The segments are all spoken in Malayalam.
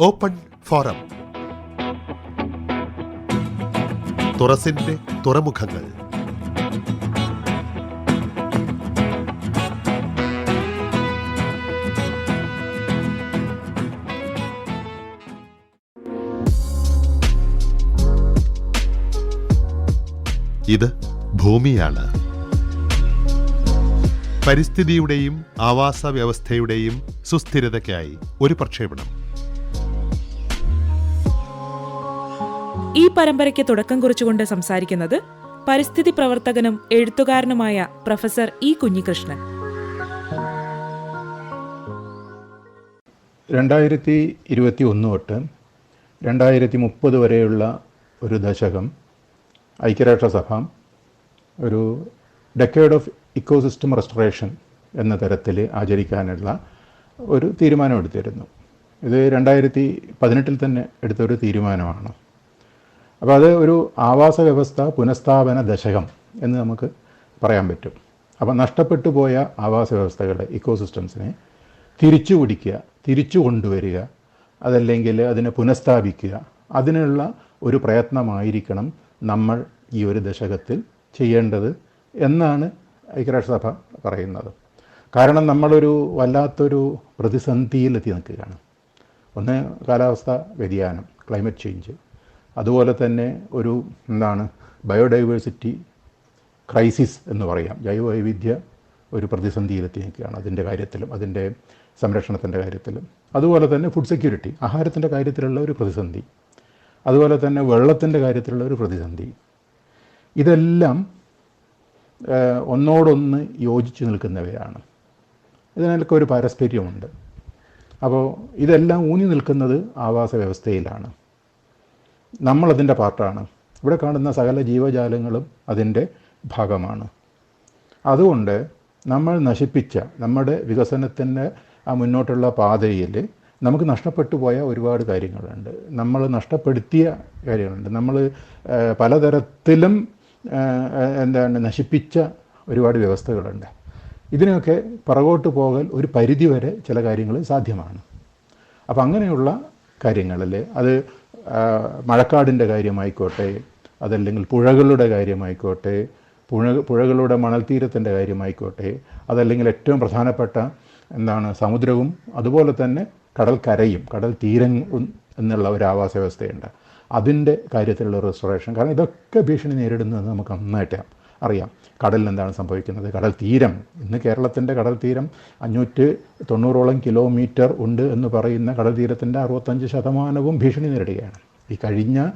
Open forum. തുറസിന്റെ തുറമുഖങ്ങൾ. ഇത് ഭൂമിയാണ്. പരിസ്ഥിതിയുടെയും ആവാസ വ്യവസ്ഥയുടെയും സുസ്ഥിരതയ്ക്കായി ഒരു പ്രക്ഷേപണം. ഈ പരമ്പരയ്ക്ക് തുടക്കം കുറിച്ചുകൊണ്ട് സംസാരിക്കുന്നത് പരിസ്ഥിതി പ്രവർത്തകനും എഴുത്തുകാരനുമായ പ്രൊഫസർ ഇ കുഞ്ഞികൃഷ്ണൻ. രണ്ടായിരത്തി ഇരുപത്തി ഒന്ന് തൊട്ട് രണ്ടായിരത്തി മുപ്പത് വരെയുള്ള ഒരു ദശകം ഐക്യരാഷ്ട്രസഭ ഒരു ഡെക്കേഡ് ഓഫ് ഇക്കോസിസ്റ്റം റെസ്റ്റോറേഷൻ എന്ന തരത്തിൽ ആചരിക്കാനുള്ള ഒരു തീരുമാനമെടുത്തിരുന്നു ഇത് രണ്ടായിരത്തി പതിനെട്ടിൽ തന്നെ എടുത്തൊരു തീരുമാനമാണ്. അപ്പോൾ അത് ഒരു ആവാസ വ്യവസ്ഥ പുനഃസ്ഥാപന ദശകം എന്ന് നമുക്ക് പറയാൻ പറ്റും. അപ്പോൾ നഷ്ടപ്പെട്ടു പോയ ആവാസ വ്യവസ്ഥകളെ ഇക്കോസിസ്റ്റംസിനെ തിരിച്ചു പിടിക്കുക തിരിച്ചു കൊണ്ടുവരിക അതല്ലെങ്കിൽ അതിനെ പുനഃസ്ഥാപിക്കുക അതിനുള്ള ഒരു പ്രയത്നമായിരിക്കണം നമ്മൾ ഈ ഒരു ദശകത്തിൽ ചെയ്യേണ്ടത് എന്നാണ് ഐക്യരാഷ്ട്രസഭ പറയുന്നത്. കാരണം നമ്മളൊരു വല്ലാത്തൊരു പ്രതിസന്ധിയിലെത്തി നിൽക്കുകയാണ്. ഒന്ന് കാലാവസ്ഥ വ്യതിയാനം ക്ലൈമറ്റ് ചേഞ്ച് അതുപോലെ തന്നെ ഒരു എന്താണ് ബയോഡൈവേഴ്സിറ്റി ക്രൈസിസ് എന്ന് പറയാം. ജൈവവൈവിധ്യ ഒരു പ്രതിസന്ധിയിലെത്തി നിൽക്കുകയാണ് അതിന്റെ കാര്യത്തിലും അതിന്റെ സംരക്ഷണത്തിന്റെ കാര്യത്തിലും. അതുപോലെ തന്നെ ഫുഡ് സെക്യൂരിറ്റി ആഹാരത്തിന്റെ കാര്യത്തിലുള്ള ഒരു പ്രതിസന്ധി. അതുപോലെ തന്നെ വെള്ളത്തിന്റെ കാര്യത്തിലുള്ള ഒരു പ്രതിസന്ധി. ഇതെല്ലാം ഒന്നോടൊന്ന് യോജിച്ച് നിൽക്കുന്നവയാണ്. ഇതിനൊക്കെ ഒരു പാരസ്പര്യമുണ്ട്. അപ്പോൾ ഇതെല്ലാം ഊന്നി നിൽക്കുന്നത് ആവാസ വ്യവസ്ഥയിലാണ്. നമ്മളതിന്റെ പാർട്ടാണ്. ഇവിടെ കാണുന്ന സകല ജീവജാലങ്ങളും അതിന്റെ ഭാഗമാണ്. അതുകൊണ്ട് നമ്മൾ നശിപ്പിച്ച നമ്മുടെ വികസനത്തിന്റെ ആ മുന്നോട്ടുള്ള പാതയിൽ നമുക്ക് നഷ്ടപ്പെട്ടു പോയ ഒരുപാട് കാര്യങ്ങളുണ്ട്. നമ്മൾ നഷ്ടപ്പെടുത്തിയ കാര്യങ്ങളുണ്ട്. നമ്മൾ പലതരത്തിലും എന്താണ് നശിപ്പിച്ച ഒരുപാട് വ്യവസ്ഥകളുണ്ട്. ഇതിനൊക്കെ പുറകോട്ട് പോകൽ ഒരു പരിധിവരെ ചില കാര്യങ്ങൾ സാധ്യമാണ്. അപ്പം അങ്ങനെയുള്ള കാര്യങ്ങളിൽ അത് മഴക്കാടിന്റെ കാര്യമായിക്കോട്ടെ അതല്ലെങ്കിൽ പുഴകളുടെ കാര്യമായിക്കോട്ടെ പുഴ പുഴകളുടെ മണൽത്തീരത്തിന്റെ കാര്യമായിക്കോട്ടെ അതല്ലെങ്കിൽ ഏറ്റവും പ്രധാനപ്പെട്ട എന്താണ് സമുദ്രവും അതുപോലെ തന്നെ കടൽക്കരയും കടൽ തീരം എന്നുള്ള ഒരു ആവാസ വ്യവസ്ഥയുണ്ട്. അതിന്റെ കാര്യത്തിലുള്ള റെസ്റ്റോറേഷൻ കാരണം ഇതൊക്കെ ഭീഷണി നേരിടുന്നത് നമുക്ക് നന്നായിട്ട് അറിയാം. കടലിൽ എന്താണ് സംഭവിക്കുന്നത്? കടൽ തീരം. ഇന്ന് കേരളത്തിന്റെ കടൽ തീരം അഞ്ഞൂറ്റ് തൊണ്ണൂറോളം കിലോമീറ്റർ ഉണ്ട് എന്ന് പറയുന്ന കടൽ തീരത്തിന്റെ അറുപത്തഞ്ച് ശതമാനവും ഭീഷണി നേരിടുകയാണ്. ഈ കഴിഞ്ഞ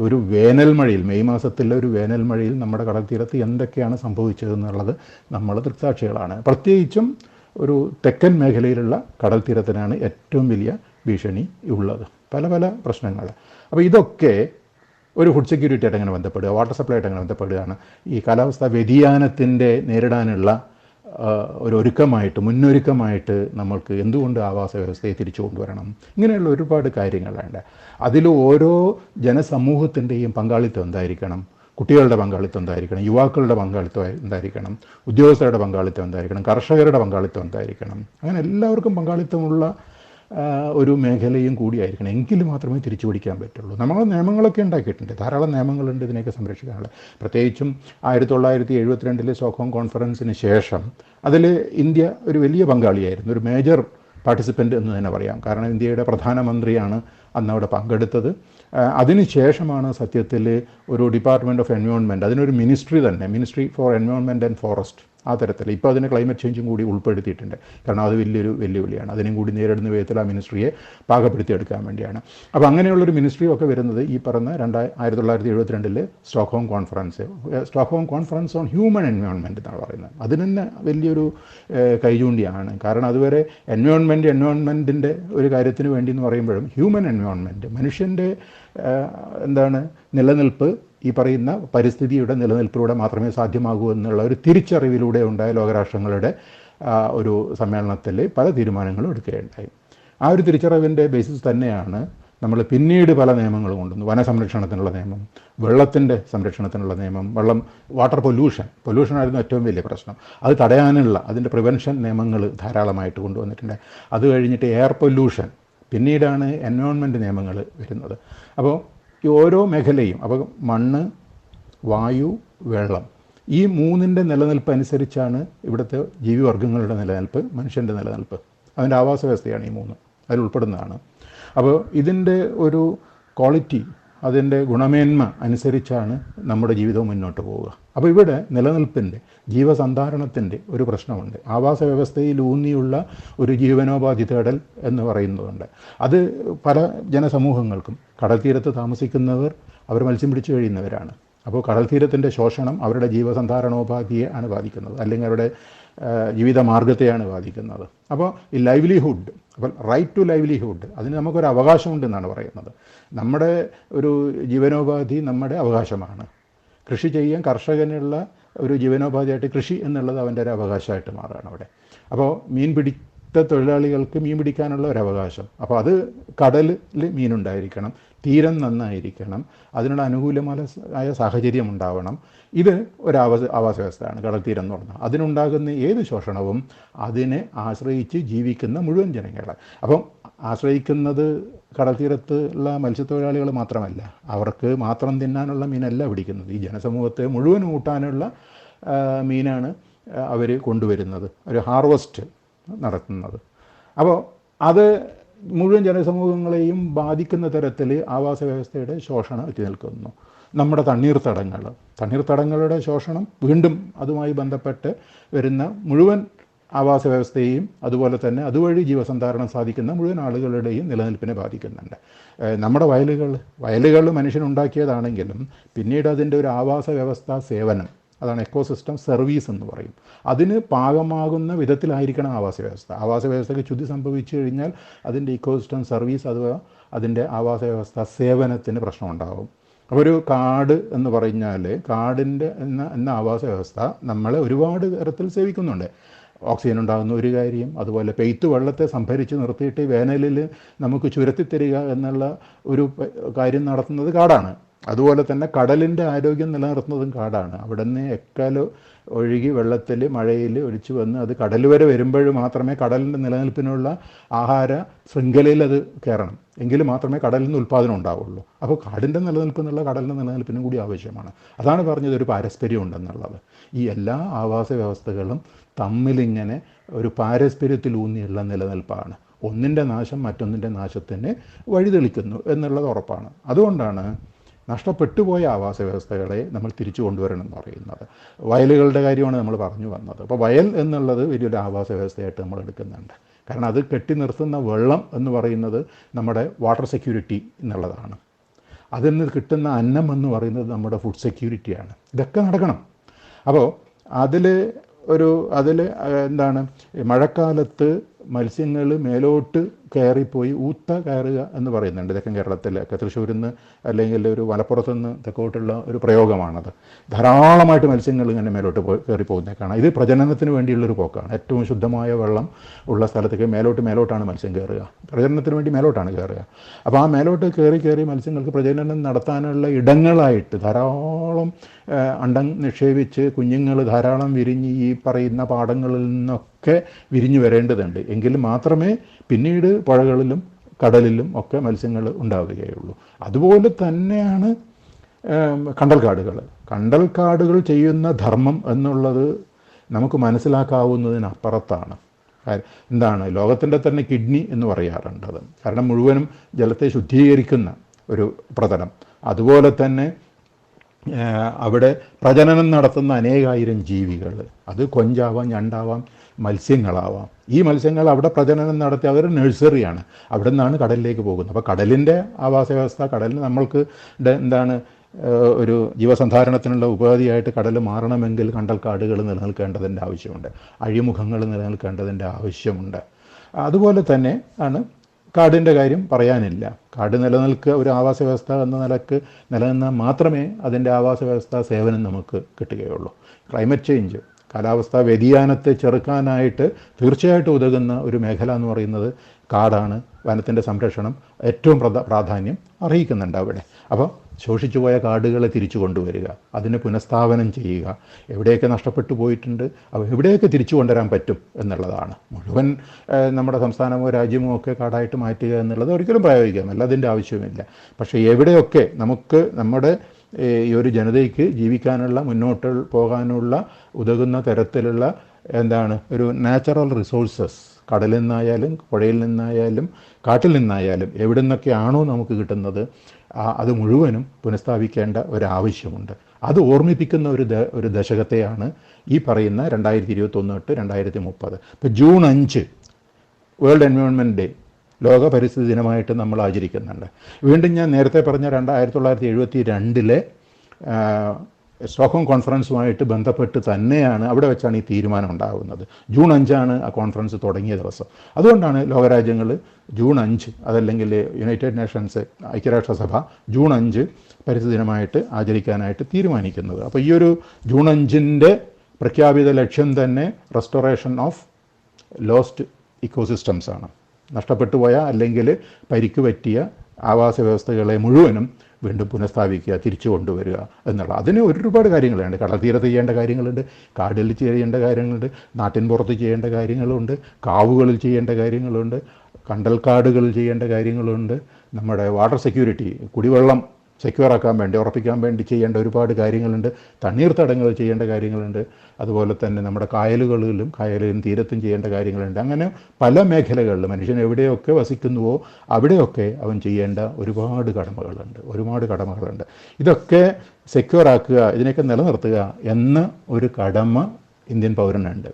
ഒരു വേനൽ മഴയിൽ മെയ് മാസത്തിലെ ഒരു വേനൽ മഴയിൽ നമ്മുടെ കടൽ തീരത്ത് എന്തൊക്കെയാണ് സംഭവിച്ചതെന്നുള്ളത് നമ്മൾ ദൃക്സാക്ഷികളാണ്. പ്രത്യേകിച്ചും ഒരു തെക്കൻ മേഖലയിലുള്ള കടൽ തീരത്തിനാണ് ഏറ്റവും വലിയ ഭീഷണി ഉള്ളത്. പല പല പ്രശ്നങ്ങൾ. അപ്പോൾ ഇതൊക്കെ ഒരു ഫുഡ് സെക്യൂരിറ്റി ആയിട്ട് എങ്ങനെ ബന്ധപ്പെടുക വാട്ടർ സപ്ലൈ ആയിട്ട് എങ്ങനെ ബന്ധപ്പെടുകയാണ്. ഈ കാലാവസ്ഥാ വ്യതിയാനത്തിന്റെ നേരിടാനുള്ള ഒരു ഒരുക്കമായിട്ട് മുന്നൊരുക്കമായിട്ട് നമ്മൾക്ക് എന്തുകൊണ്ട് ആവാസ വ്യവസ്ഥയെ തിരിച്ചു കൊണ്ടുവരണം? ഇങ്ങനെയുള്ള ഒരുപാട് കാര്യങ്ങളുണ്ട്. അതിൽ ഓരോ ജനസമൂഹത്തിന്റെയും പങ്കാളിത്തം എന്തായിരിക്കണം? കുട്ടികളുടെ പങ്കാളിത്തം എന്തായിരിക്കണം? യുവാക്കളുടെ പങ്കാളിത്തം എന്തായിരിക്കണം? ഉദ്യോഗസ്ഥരുടെ പങ്കാളിത്തം എന്തായിരിക്കണം? കർഷകരുടെ പങ്കാളിത്തം എന്തായിരിക്കണം? അങ്ങനെ എല്ലാവർക്കും പങ്കാളിത്തമുള്ള ഒരു മേഖലയും കൂടിയായിരിക്കണം എങ്കിൽ മാത്രമേ തിരിച്ചു പിടിക്കാൻ പറ്റുള്ളൂ. നമ്മൾ നിയമങ്ങളൊക്കെ ഉണ്ടാക്കിയിട്ടുണ്ട്. ധാരാളം നിയമങ്ങളുണ്ട് ഇതിനെയൊക്കെ സംരക്ഷിക്കാനുള്ള. പ്രത്യേകിച്ചും ആയിരത്തി തൊള്ളായിരത്തി എഴുപത്തിരണ്ടിലെ സ്റ്റോക്ക്ഹോം കോൺഫറൻസിന് ശേഷം അതിൽ ഇന്ത്യ ഒരു വലിയ പങ്കാളിയായിരുന്നു. ഒരു മേജർ പാർട്ടിസിപ്പന്റ് എന്ന് തന്നെ പറയാം. കാരണം ഇന്ത്യയുടെ പ്രധാനമന്ത്രിയാണ് അന്ന് അവിടെ പങ്കെടുത്തത്. അതിനുശേഷമാണ് സത്യത്തിൽ ഒരു ഡിപ്പാർട്ട്മെന്റ് ഓഫ് എൻവയോൺമെന്റ് അതിനൊരു മിനിസ്ട്രി തന്നെ ministry for environment and forest ആ തരത്തിൽ ഇപ്പോൾ അതിന് ക്ലൈമറ്റ് ചേഞ്ചും കൂടി ഉൾപ്പെടുത്തിയിട്ടുണ്ട്. കാരണം അത് വലിയൊരു വെല്ലുവിളിയാണ്. അതിനും കൂടി നേരിടുന്ന വിധത്തിൽ ആ മിനിസ്ട്രിയെ പാകപ്പെടുത്തിയെടുക്കാൻ വേണ്ടിയാണ്. അപ്പോൾ അങ്ങനെയുള്ളൊരു മിനിസ്ട്രി ഒക്കെ വരുന്നത് ഈ പറഞ്ഞ രണ്ടായി ആയിരത്തി തൊള്ളായിരത്തി എഴുപത്തിരണ്ടിലെ Stockholm conference Stockholm conference on human environment എന്നാണ് പറയുന്നത്. അതിന് തന്നെ വലിയൊരു കൈചൂണ്ടിയാണ്. കാരണം അതുവരെ എൻവയോൺമെന്റ് എൻവയോൺമെന്റിന്റെ ഒരു കാര്യത്തിന് വേണ്ടി എന്ന് പറയുമ്പോഴും ഹ്യൂമൻ എൻവയോൺമെന്റ് മനുഷ്യന്റെ എന്താണ് നിലനിൽപ്പ് ഈ പറയുന്ന പരിസ്ഥിതിയുടെ നിലനിൽപ്പിലൂടെ മാത്രമേ സാധ്യമാകൂ എന്നുള്ള ഒരു തിരിച്ചറിവിലൂടെ ഉണ്ടായ ലോകരാഷ്ട്രങ്ങളുടെ ഒരു സമ്മേളനത്തിൽ പല തീരുമാനങ്ങളും എടുക്കുകയുണ്ടായി. ആ ഒരു തിരിച്ചറിവിന്റെ ബേസിസ് തന്നെയാണ് നമ്മൾ പിന്നീട് പല നിയമങ്ങൾ കൊണ്ടുവന്നു വനസംരക്ഷണത്തിനുള്ള നിയമം വെള്ളത്തിന്റെ സംരക്ഷണത്തിനുള്ള നിയമം വെള്ളം വാട്ടർ പൊല്യൂഷൻ പൊല്യൂഷനായിരുന്നു ഏറ്റവും വലിയ പ്രശ്നം. അത് തടയാനുള്ള അതിന്റെ പ്രിവെൻഷൻ നിയമങ്ങൾ ധാരാളമായിട്ട് കൊണ്ടുവന്നിട്ടുണ്ട്. അത് കഴിഞ്ഞിട്ട് എയർ പൊല്യൂഷൻ പിന്നീടാണ് എൻവയോൺമെന്റ് നിയമങ്ങൾ വരുന്നത്. അപ്പോൾ ഈ ഓരോ മേഖലയും അപ്പോൾ മണ്ണ് വായു വെള്ളം ഈ മൂന്നിന്റെ നിലനിൽപ്പ് അനുസരിച്ചാണ് ഇവിടുത്തെ ജീവിവർഗങ്ങളുടെ നിലനിൽപ്പ് മനുഷ്യന്റെ നിലനിൽപ്പ്. അതിന്റെ ആവാസ വ്യവസ്ഥയാണ് ഈ മൂന്ന്. അതിൽ ഉൾപ്പെടുന്നതാണ്. അപ്പോൾ ഇതിന്റെ ഒരു ക്വാളിറ്റി അതിന്റെ ഗുണമേന്മ അനുസരിച്ചാണ് നമ്മുടെ ജീവിതവും മുന്നോട്ട് പോവുക. അപ്പോൾ ഇവിടെ നിലനിൽപ്പിന്റെ ജീവസന്ധാരണത്തിന്റെ ഒരു പ്രശ്നമുണ്ട്. ആവാസ വ്യവസ്ഥയിൽ ഊന്നിയുള്ള ഒരു ജീവനോപാധി തേടൽ എന്ന് പറയുന്നതുണ്ട്. അത് പല ജനസമൂഹങ്ങൾക്കും കടൽത്തീരത്ത് താമസിക്കുന്നവർ അവർ മത്സ്യം പിടിച്ചു കഴിയുന്നവരാണ്. അപ്പോൾ കടൽത്തീരത്തിന്റെ ശോഷണം അവരുടെ ജീവസന്ധാരണോപാധിയെ ആണ് ബാധിക്കുന്നത്. അല്ലെങ്കിൽ അവരുടെ ജീവിത മാർഗത്തെയാണ് ബാധിക്കുന്നത്. അപ്പോൾ ഈ ലൈവ്ലിഹുഡ് അപ്പോൾ റൈറ്റ് ടു ലൈവ്ലിഹുഡ് അതിന് നമുക്കൊരു അവകാശമുണ്ട് എന്നാണ് പറയുന്നത്. നമ്മുടെ ഒരു ജീവനോപാധി നമ്മുടെ അവകാശമാണ്. കൃഷി ചെയ്യാൻ കർഷകനുള്ള ഒരു ജീവനോപാധിയായിട്ട് കൃഷി എന്നുള്ളത് അവന്റെ ഒരു അവകാശമായിട്ട് മാറുകയാണ് അവിടെ. അപ്പോൾ മീൻ പിടിത്ത തൊഴിലാളികൾക്ക് മീൻ പിടിക്കാനുള്ള ഒരു അവകാശം. അപ്പോൾ അത് കടലിൽ മീനുണ്ടായിരിക്കണം തീരം നന്നായിരിക്കണം അതിനുള്ള അനുകൂലമായ സാഹചര്യം ഉണ്ടാവണം. ഇത് ഒരു ആവാസ ആവാസ വ്യവസ്ഥയാണ് കടൽ തീരം എന്ന് പറഞ്ഞാൽ. അതിനുണ്ടാകുന്ന ഏത് ശോഷണവും അതിനെ ആശ്രയിച്ച് ജീവിക്കുന്ന മുഴുവൻ ജനങ്ങളെ. അപ്പം ആശ്രയിക്കുന്നത് കടൽ തീരത്തുള്ള മത്സ്യത്തൊഴിലാളികൾ മാത്രമല്ല അവർക്ക് മാത്രം തിന്നാനുള്ള മീനല്ല പിടിക്കുന്നത്. ഈ ജനസമൂഹത്തെ മുഴുവൻ കൂട്ടാനുള്ള മീനാണ് അവർ കൊണ്ടുവരുന്നത്. ഒരു ഹാർവസ്റ്റ് നടത്തുന്നത്. അപ്പോൾ അത് മുഴുവൻ ജനസമൂഹങ്ങളെയും ബാധിക്കുന്ന തരത്തിൽ ആവാസ വ്യവസ്ഥയുടെ ശോഷണം എത്തി നിൽക്കുന്നു. നമ്മുടെ തണ്ണീർത്തടങ്ങൾ തണ്ണീർത്തടങ്ങളുടെ ശോഷണം വീണ്ടും അതുമായി ബന്ധപ്പെട്ട് വരുന്ന മുഴുവൻ ആവാസ വ്യവസ്ഥയെയും അതുപോലെ തന്നെ അതുവഴി ജീവസന്ധാരണം സാധിക്കുന്ന മുഴുവൻ ആളുകളുടെയും നിലനിൽപ്പിനെ ബാധിക്കുന്നുണ്ട്. നമ്മുടെ വയലുകൾ വയലുകൾ മനുഷ്യനുണ്ടാക്കിയതാണെങ്കിലും പിന്നീട് അതിന്റെ ഒരു ആവാസ വ്യവസ്ഥ സേവനം അതാണ് എക്കോസിസ്റ്റം സർവീസ് എന്ന് പറയും. അതിന് പാകമാകുന്ന വിധത്തിലായിരിക്കണം ആവാസ വ്യവസ്ഥ. ആവാസ വ്യവസ്ഥയ്ക്ക് ചുതി സംഭവിച്ചു കഴിഞ്ഞാൽ അതിന്റെ ഇക്കോസിസ്റ്റം സർവീസ് അഥവാ അതിന്റെ ആവാസ വ്യവസ്ഥ സേവനത്തിന് പ്രശ്നമുണ്ടാകും. അപ്പോൾ ഒരു കാട് എന്ന് പറഞ്ഞാൽ കാടിന്റെ എന്ന എന്ന ആവാസ വ്യവസ്ഥ നമ്മളെ ഒരുപാട് തരത്തിൽ സേവിക്കുന്നുണ്ട്. ഓക്സിജൻ ഉണ്ടാകുന്ന ഒരു കാര്യം അതുപോലെ പെയ്ത്ത് വെള്ളത്തെ സംഭരിച്ച് നിർത്തിയിട്ട് വേനലിൽ നമുക്ക് ചുരത്തി തരിക എന്നുള്ള ഒരു കാര്യം നടത്തുന്നത് കാടാണ്. അതുപോലെ തന്നെ കടലിന്റെ ആരോഗ്യം നിലനിർത്തുന്നതും കാടാണ്. അവിടെ നിന്ന് എക്കാലോ ഒഴുകി വെള്ളത്തിൽ മഴയിൽ ഒഴിച്ച് വന്ന് അത് കടൽ വരെ വരുമ്പോൾ മാത്രമേ കടലിന്റെ നിലനിൽപ്പിനുള്ള ആഹാര ശൃംഖലയിൽ അത് കയറണം. എങ്കിൽ മാത്രമേ കടലിൽ നിന്ന് ഉൽപ്പാദനം ഉണ്ടാവുള്ളൂ. അപ്പോൾ കാടിന്റെ നിലനിൽപ്പ് എന്നുള്ള കടലിന്റെ നിലനിൽപ്പിനും കൂടി ആവശ്യമാണ്. അതാണ് പറഞ്ഞത് ഒരു പാരസ്പര്യം ഉണ്ടെന്നുള്ളത്. ഈ എല്ലാ ആവാസ വ്യവസ്ഥകളും തമ്മിലിങ്ങനെ ഒരു പാരസ്പര്യത്തിൽ ഊന്നിയുള്ള നിലനിൽപ്പാണ്. ഒന്നിന്റെ നാശം മറ്റൊന്നിന്റെ നാശത്തിന് വഴിതെളിക്കുന്നു എന്നുള്ളത് ഉറപ്പാണ്. അതുകൊണ്ടാണ് നഷ്ടപ്പെട്ടു പോയ ആവാസ വ്യവസ്ഥകളെ നമ്മൾ തിരിച്ചു കൊണ്ടുവരണം എന്ന് പറയുന്നത്. വയലുകളുടെ കാര്യമാണ് നമ്മൾ പറഞ്ഞു വന്നത്. അപ്പോൾ വയൽ എന്നുള്ളത് വലിയൊരു ആവാസ വ്യവസ്ഥയായിട്ട് നമ്മൾ എടുക്കുന്നുണ്ട്. കാരണം അത് കെട്ടി നിർത്തുന്ന വെള്ളം എന്ന് പറയുന്നത് നമ്മുടെ വാട്ടർ സെക്യൂരിറ്റി എന്നുള്ളതാണ്. അതിൽ നിന്ന് കിട്ടുന്ന അന്നം എന്ന് പറയുന്നത് നമ്മുടെ ഫുഡ് സെക്യൂരിറ്റിയാണ് ഇതൊക്കെ നടക്കണം. അപ്പോൾ അതിൽ ഒരു അതിൽ എന്താണ് മഴക്കാലത്ത് മത്സ്യങ്ങൾ മേലോട്ട് കയറിപ്പോയി ഊത്ത കയറുക എന്ന് പറയുന്നുണ്ട്. തെക്കൻ കേരളത്തിലൊക്കെ തൃശ്ശൂരിൽ നിന്ന് അല്ലെങ്കിൽ ഒരു മലപ്പുറത്തു നിന്ന് തെക്കോട്ടുള്ള ഒരു പ്രയോഗമാണത്. ധാരാളമായിട്ട് മത്സ്യങ്ങൾ ഇങ്ങനെ മേലോട്ട് പോയി കയറി പോകുന്നേ കാണാം ഇത് പ്രജനനത്തിന് വേണ്ടിയുള്ളൊരു പോക്കാണ്. ഏറ്റവും ശുദ്ധമായ വെള്ളം ഉള്ള സ്ഥലത്തേക്ക് മേലോട്ട് മേലോട്ടാണ് മത്സ്യം കയറുക. പ്രജനനത്തിന് വേണ്ടി മേലോട്ടാണ് കയറുക. അപ്പോൾ ആ മേലോട്ട് കയറി കയറി മത്സ്യങ്ങൾക്ക് പ്രജനനം നടത്താനുള്ള ഇടങ്ങളായിട്ട് ധാരാളം അണ്ടം നിക്ഷേപിച്ച് കുഞ്ഞുങ്ങൾ ധാരാളം വിരിഞ്ഞ് ഈ പറയുന്ന പാടങ്ങളിൽ നിന്നൊക്കെ വിരിഞ്ഞു വരേണ്ടതുണ്ട്. എങ്കിൽ മാത്രമേ പിന്നീട് പുഴകളിലും കടലിലും ഒക്കെ മത്സ്യങ്ങൾ ഉണ്ടാവുകയുള്ളൂ. അതുപോലെ തന്നെയാണ് കണ്ടൽക്കാടുകൾ. കണ്ടൽക്കാടുകൾ ചെയ്യുന്ന ധർമ്മം എന്നുള്ളത് നമുക്ക് മനസ്സിലാക്കാവുന്നതിനപ്പുറത്താണ്. എന്താണ്? ലോകത്തിന്റെ തന്നെ കിഡ്നി എന്ന് പറയാറുണ്ടത് കാരണം മുഴുവനും ജലത്തെ ശുദ്ധീകരിക്കുന്ന ഒരു പ്രതലം. അതുപോലെ തന്നെ അവിടെ പ്രജനനം നടത്തുന്ന അനേകായിരം ജീവികൾ. അത് കൊഞ്ചാവാം ഞണ്ടാവാം മത്സ്യങ്ങളാവാം. ഈ മത്സ്യങ്ങൾ അവിടെ പ്രജനനം നടത്തി അവർ നഴ്സറിയാണ്. അവിടെ നിന്നാണ് കടലിലേക്ക് പോകുന്നത്. അപ്പോൾ കടലിന്റെ ആവാസ വ്യവസ്ഥ കടലിന് നമ്മൾക്ക് എന്താണ് ഒരു ജീവസന്ധാരണത്തിനുള്ള ഉപാധിയായിട്ട് കടൽ മാറണമെങ്കിൽ കണ്ടൽക്കാടുകൾ നിലനിൽക്കേണ്ടതിന്റെ ആവശ്യമുണ്ട്. അഴിമുഖങ്ങൾ നിലനിൽക്കേണ്ടതിന്റെ ആവശ്യമുണ്ട്. അതുപോലെ തന്നെ ആണ് കാടിന്റെ കാര്യം പറയാനില്ല. കാട് നിലനിൽക്കുക ഒരു ആവാസ വ്യവസ്ഥ എന്ന നിലയ്ക്ക് നിലനിന്നാൽ മാത്രമേ അതിന്റെ ആവാസ വ്യവസ്ഥ സേവനം നമുക്ക് കിട്ടുകയുള്ളൂ. ക്ലൈമറ്റ് ചേഞ്ച് കാലാവസ്ഥാ വ്യതിയാനത്തെ ചെറുക്കാനായിട്ട് തീർച്ചയായിട്ടും ഉതകുന്ന ഒരു മേഖല എന്ന് പറയുന്നത് കാടാണ്. വനത്തിന്റെ സംരക്ഷണം ഏറ്റവും പ്രധാ പ്രാധാന്യം അർഹിക്കുന്നുണ്ട് അവിടെ. അപ്പോൾ ശോഷിച്ചു പോയ കാടുകളെ തിരിച്ചു കൊണ്ടുവരിക അതിനെ പുനഃസ്ഥാപനം ചെയ്യുക. എവിടെയൊക്കെ നഷ്ടപ്പെട്ടു പോയിട്ടുണ്ട് അവ എവിടെയൊക്കെ തിരിച്ചു കൊണ്ടുവരാൻ പറ്റും എന്നുള്ളതാണ്. മുഴുവൻ നമ്മുടെ സംസ്ഥാനമോ രാജ്യമോ ഒക്കെ കാടായിട്ട് മാറ്റുക എന്നുള്ളത് ഒരിക്കലും പ്രായോഗിക്കാമല്ല അതിന്റെ ആവശ്യമില്ല പക്ഷേ എവിടെയൊക്കെ നമുക്ക് നമ്മുടെ ഈ ഒരു ജനതയ്ക്ക് ജീവിക്കാനുള്ള മുന്നോട്ട് പോകാനുള്ള ഉതകുന്ന തരത്തിലുള്ള എന്താണ് ഒരു നാച്ചുറൽ റിസോഴ്സസ് കടലിൽ നിന്നായാലും പുഴയിൽ നിന്നായാലും കാട്ടിൽ നിന്നായാലും എവിടെ നിന്നൊക്കെയാണോ നമുക്ക് കിട്ടുന്നത് അത് മുഴുവനും പുനഃസ്ഥാപിക്കേണ്ട ഒരാവശ്യമുണ്ട്. അത് ഓർമ്മിപ്പിക്കുന്ന ഒരു ഒരു ദശകത്തെയാണ് ഈ പറയുന്ന രണ്ടായിരത്തി ഇരുപത്തൊന്ന് തൊട്ട് രണ്ടായിരത്തി മുപ്പത് ഇപ്പോൾ ജൂൺ അഞ്ച് വേൾഡ് എൻവയോൺമെന്റ് ഡേ ലോക പരിസ്ഥിതി ദിനമായിട്ട് നമ്മൾ ആചരിക്കുന്നുണ്ട്. വീണ്ടും ഞാൻ നേരത്തെ പറഞ്ഞ രണ്ട് ആയിരത്തി തൊള്ളായിരത്തി എഴുപത്തി രണ്ടിലെ സ്റ്റോക്ക്ഹോം കോൺഫറൻസുമായിട്ട് ബന്ധപ്പെട്ട് തന്നെയാണ് അവിടെ വെച്ചാണ് ഈ തീരുമാനം ഉണ്ടാകുന്നത് ജൂൺ അഞ്ചാണ് ആ കോൺഫറൻസ് തുടങ്ങിയ ദിവസം. അതുകൊണ്ടാണ് ലോകരാജ്യങ്ങൾ ജൂൺ അഞ്ച് അതല്ലെങ്കിൽ യുണൈറ്റഡ് നേഷൻസ് ഐക്യരാഷ്ട്രസഭ ജൂൺ അഞ്ച് പരിസ്ഥിതി ദിനമായിട്ട് ആചരിക്കാനായിട്ട് തീരുമാനിക്കുന്നത്. അപ്പോൾ ഈ ഒരു ജൂൺ അഞ്ചിന്റെ പ്രഖ്യാപിത ലക്ഷ്യം തന്നെ റെസ്റ്റോറേഷൻ ഓഫ് ലോസ്റ്റ് ഇക്കോസിസ്റ്റംസ് ആണ് നഷ്ടപ്പെട്ടു പോയ അല്ലെങ്കിൽ പരിക്ക് പറ്റിയ ആവാസ വ്യവസ്ഥകളെ മുഴുവനും വീണ്ടും പുനഃസ്ഥാപിക്കുക തിരിച്ചു കൊണ്ടുവരിക എന്നുള്ള. അതിന് ഒരുപാട് കാര്യങ്ങളുണ്ട്. കടൽ തീരത്ത് ചെയ്യേണ്ട കാര്യങ്ങളുണ്ട് കാടിൽ ചെയ്യേണ്ട കാര്യങ്ങളുണ്ട് നാട്ടിൻ പുറത്ത് ചെയ്യേണ്ട കാര്യങ്ങളുണ്ട് കാവുകളിൽ ചെയ്യേണ്ട കാര്യങ്ങളുണ്ട് കണ്ടൽക്കാടുകളിൽ ചെയ്യേണ്ട കാര്യങ്ങളുണ്ട്. നമ്മുടെ വാട്ടർ സെക്യൂരിറ്റി കുടിവെള്ളം സെക്യൂർ ആക്കാൻ വേണ്ടി ഉറപ്പിക്കാൻ വേണ്ടി ചെയ്യേണ്ട ഒരുപാട് കാര്യങ്ങളുണ്ട്. തണ്ണീർത്തടങ്ങൾ ചെയ്യേണ്ട കാര്യങ്ങളുണ്ട്. അതുപോലെ തന്നെ നമ്മുടെ കായലുകളിലും കായലിലും തീരത്തും ചെയ്യേണ്ട കാര്യങ്ങളുണ്ട്. അങ്ങനെ പല മേഖലകളിലും മനുഷ്യൻ എവിടെയൊക്കെ വസിക്കുന്നുവോ അവിടെയൊക്കെ അവൻ ചെയ്യേണ്ട ഒരുപാട് കടമകളുണ്ട്. ഒരുപാട് കടമകളുണ്ട്. ഇതൊക്കെ സെക്യൂർ ആക്കുക ഇതിനെയൊക്കെ നിലനിർത്തുക എന്ന ഒരു കടമ ഇന്ത്യൻ പൗരനുണ്ട്.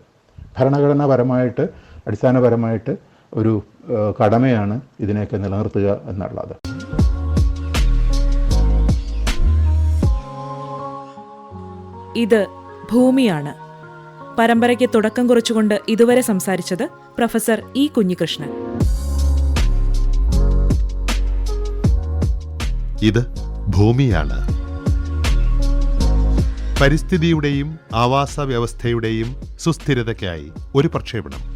ഭരണഘടനാപരമായിട്ട് അടിസ്ഥാനപരമായിട്ട് ഒരു കടമയാണ് ഇതിനെയൊക്കെ നിലനിർത്തുക എന്നുള്ളത്. ഇത് ഭൂമിയാണ്. പരമ്പരയ്ക്ക് തുടക്കം കുറിച്ചുകൊണ്ട് ഇതുവരെ സംസാരിച്ചത് പ്രൊഫസർ ഇ കുഞ്ഞികൃഷ്ണൻ. ഇത് ഭൂമിയാണ്. പരിസ്ഥിതിയുടെയും ആവാസ വ്യവസ്ഥയുടെയും സുസ്ഥിരതയ്ക്കായി ഒരു പ്രക്ഷേപണം.